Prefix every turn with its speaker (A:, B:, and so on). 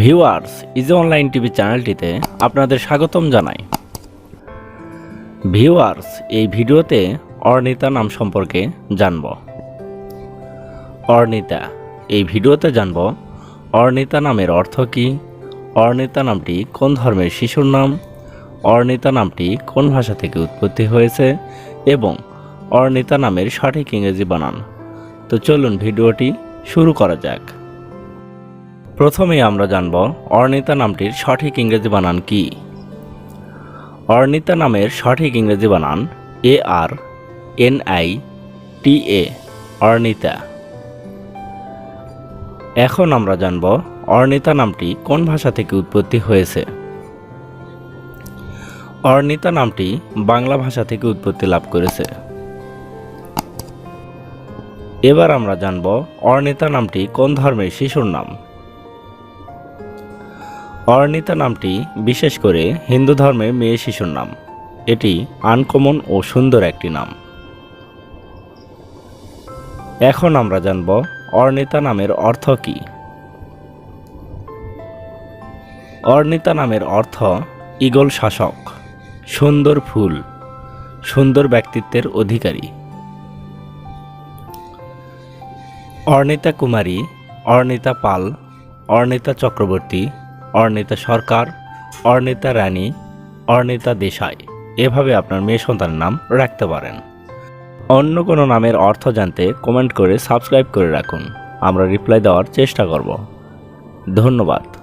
A: Viewers, easy online TV চ্যানেলটিতে আপনাদের স্বাগতম জানাই। ভিউয়ার্স, এই ভিডিওতে অর্নিতা নাম সম্পর্কে জানব। অর্নিতা, এই ভিডিওতে জানব অর্নিতা নামের অর্থ কী, অর্নিতা নামটি কোন ধর্মের শিশুর নাম, অর্নিতা নামটি কোন ভাষা থেকে উৎপত্তি হয়েছে, এবং অর্নিতা নামের সঠিক ইংরেজি বানান। তো চলুন ভিডিওটি শুরু করা যাক। প্রথমেই আমরা জানব অর্ণিতা নামটির সঠিক ইংরেজি বানান কি। অর্ণিতা নামের সঠিক ইংরেজি বানান এ আর এন আই টি এ অর্ণিতা এখন আমরা জানব অর্ণিতা নামটি কোন ভাষা থেকে উৎপত্তি হয়েছে। অর্ণিতা নামটি বাংলা ভাষা থেকে উৎপত্তি লাভ করেছে। এবার আমরা জানব অর্ণিতা নামটি কোন ধর্মের শিশুর নাম। অর্নিতা নামটি বিশেষ করে হিন্দু ধর্মে মেয়ে শিশুর নাম। এটি আনকমন ও সুন্দর একটি নাম। এখন আমরা জানব অর্নিতা নামের অর্থ কী? অর্নিতা নামের অর্থ ঈগল শাসক, সুন্দর ফুল, সুন্দর ব্যক্তিত্বের অধিকারী। অর্নিতা কুমারী অর্নিতা পাল অর্নিতা চক্রবর্তী অর্নিতা সরকার অর্ণিতা রানী অর্ণিতা দেশাই। এভাবে আপনার মেয়ে সন্তানের নাম রাখতে পারেন। অন্য কোনো নামের অর্থ জানতে কমেন্ট করে সাবস্ক্রাইব করে রাখুন। আমরা রিপ্লাই দেওয়ার চেষ্টা করব। ধন্যবাদ।